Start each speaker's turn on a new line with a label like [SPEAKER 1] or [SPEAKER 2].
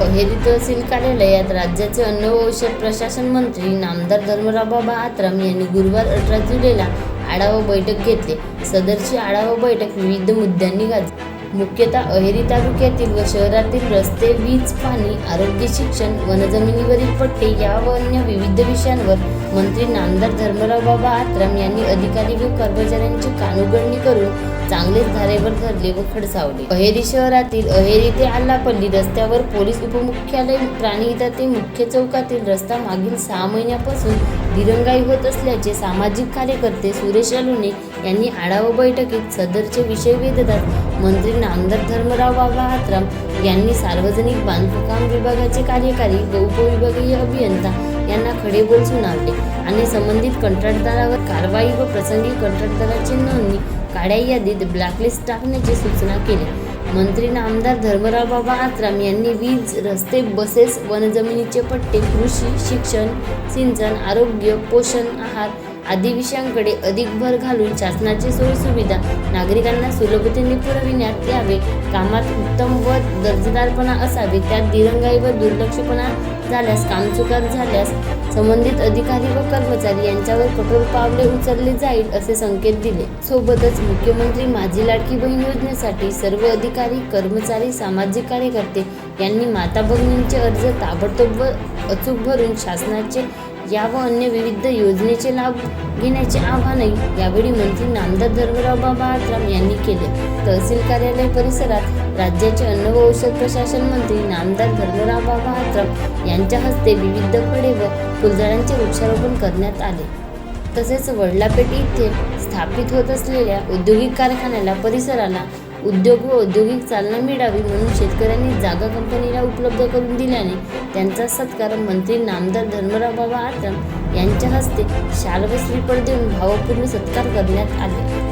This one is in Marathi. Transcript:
[SPEAKER 1] अहेरी तहसील कार्यालयात राज्याचे अन्न व औषध प्रशासन मंत्री नामदार धर्मराव बाबा आत्राम यांनी गुरुवार अठरा जुलैला आढावा बैठक घेतली. सदरची आढावा बैठक विविध मुद्द्यांनी गाजली मुख्यतः अहेरी तालुक्यातील व शहरातील रस्ते वीज पाणी आरोग्य शिक्षण वनजमिनीवरील पट्टे या व अन्य विविध विषयांवर मंत्री नामदार धर्मराव बाबा आत्राम यांनी अधिकारी व कर्मचाऱ्यांची कानउघडणी करून चांगलेच धारेवर धरले व खडसावले. अहेरी शहरातील अहेरी ते आल्लापल्ली रस्त्यावर पोलीस उपमुख्यालय प्राणीहिता ते मुख्य चौकातील रस्ता मागील सहा महिन्यापासून दिरंगाई होत असल्याचे सामाजिक कार्यकर्ते सुरेश अलोने यांनी आढावा बैठकीत सदरचे विषय वेधतात मंत्री नामदार धर्मराव बाबा हातराम यांनी सार्वजनिक बांधकाम विभागाचे कार्यकारी व उपविभागीय अभियंता यांना खडे बोल सुनावले आणि संबंधित कंत्राटदारावर कारवाई व प्रसंगी कंत्राटदाराची नोंदणी काळ्या यादीत ब्लॅकलिस्ट टाकण्याची सूचना केली मंत्री नामदार धर्मराव बाबा आत्राम यांनी वीज रस्ते बसेस वनजमिनीचे पट्टे कृषी शिक्षण सिंचन आरोग्य पोषण आहार आदी विषयांकडे अधिक भर घालून शासनाची सोयीसुविधा नागरिकांना सुलभतेने पुरविण्यात यावे. कामात उत्तम व दर्जेदारपणा असावे त्यात दिरंगाई व दुर्लक्षपणा झाल्यास कामचुकार झाल्यास संबंधित अधिकारी व कर्मचारी यांच्यावर कठोर पावले उचलले जाईल असे संकेत दिले. सोबतच मुख्यमंत्री माझी लाडकी बहीण योजनेसाठी सर्व अधिकारी कर्मचारी सामाजिक कार्यकर्ते यांनी माता भगिनींचे अर्ज ताबडतोब व अचूक भरून शासनाचे या व अन्य विविध योजनेचे लाभ घेण्याचे आवाहनही यावेळी मंत्री नामदार धर्मराव बाबा आत्राम यांनी केले. तहसील कार्यालय परिसरात राज्याचे अन्न व औषध प्रशासन मंत्री नामदार धर्मराव बाबा आत्राम यांच्या हस्ते विविध फळे व फुलझाडांचे वृक्षारोपण करण्यात आले. तसेच वडलापेठ येथे स्थापित होत असलेल्या औद्योगिक कारखान्याला परिसराला उद्योग व औद्योगिक चालना मिळावी म्हणून शेतकऱ्यांनी जागा कंपनीला उपलब्ध करून दिल्याने त्यांचा सत्कार मंत्री नामदार धर्मराव बाबा आत्राम यांच्या हस्ते शाल व श्रीफळ देऊन भावपूर्ण सत्कार करण्यात आले.